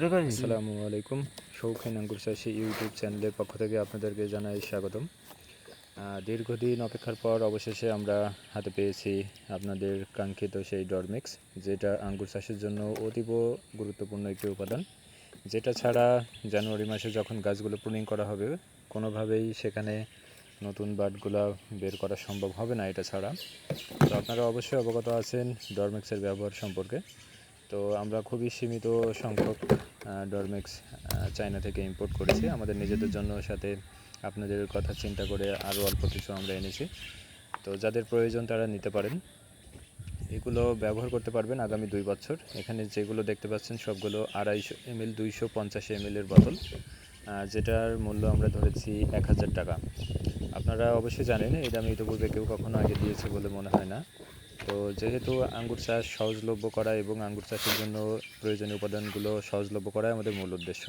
আসসালামু আলাইকুম। শৌখিন আঙ্গুর চাষি ইউটিউব চ্যানেলের পক্ষ থেকে আপনাদেরকে জানাই স্বাগতম। দীর্ঘদিন অপেক্ষার পর অবশেষে আমরা হাতে পেয়েছি আপনাদের কাঙ্ক্ষিত সেই ডরমিক্স, যেটা আঙ্গুর চাষের জন্য অতীব গুরুত্বপূর্ণ একটি উপাদান। যেটা ছাড়া জানুয়ারি মাসে যখন গাছগুলো প্রুনিং করা হবে, কোনোভাবেই সেখানে নতুন বাটগুলো বের করা সম্ভব হবে না এটা ছাড়া। তো আপনারা অবশ্যই অবগত আছেন ডরমিক্সের ব্যবহার সম্পর্কে। তো আমরা খুবই সীমিত সংখ্যক ডরমেক্স চায়না থেকে ইম্পোর্ট করেছি। আমাদের নিজেদের জন্য সাথে আপনাদের কথা চিন্তা করে আরও অল্প কিছু আমরা এনেছি। তো যাদের প্রয়োজন তারা নিতে পারেন। এগুলো ব্যবহার করতে পারবেন আগামী দুই বছর। এখানে যেগুলো দেখতে পাচ্ছেন সবগুলো আড়াইশো এমএল, দুইশো পঞ্চাশ এমএলের বোতল। যেটার মূল্য আমরা ধরেছি এক হাজার টাকা। আপনারা অবশ্যই জানেন, এটা দামে ইতিপূর্বে কেউ কখনো আগে দিয়েছে বলে মনে হয় না। তো যেহেতু আঙ্গুর চাষ সহজলভ্য করা এবং আঙ্গুর চাষের জন্য প্রয়োজনীয় উপাদানগুলো সহজলভ্য করাই আমাদের মূল উদ্দেশ্য।